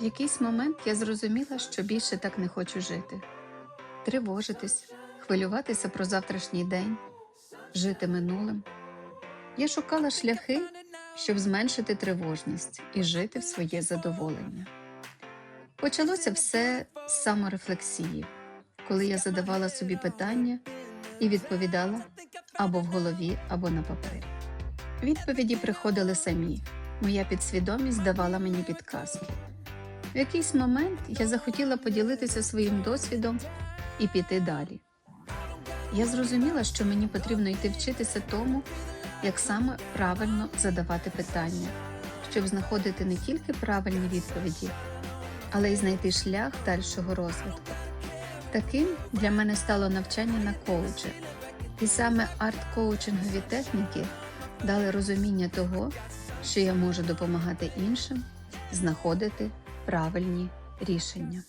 В якийсь момент я зрозуміла, що більше так не хочу жити. Тривожитись, хвилюватися про завтрашній день, жити минулим. Я шукала шляхи, щоб зменшити тривожність і жити в своє задоволення. Почалося все з саморефлексії, коли я задавала собі питання і відповідала або в голові, або на папері. Відповіді приходили самі. Моя підсвідомість давала мені підказки. В якийсь момент я захотіла поділитися своїм досвідом і піти далі. Я зрозуміла, що мені потрібно йти вчитися тому, як саме правильно задавати питання, щоб знаходити не тільки правильні відповіді, але й знайти шлях дальшого розвитку. Таким для мене стало навчання на коуча, і саме арт-коучингові техніки дали розуміння того, що я можу допомагати іншим знаходити правильні рішення.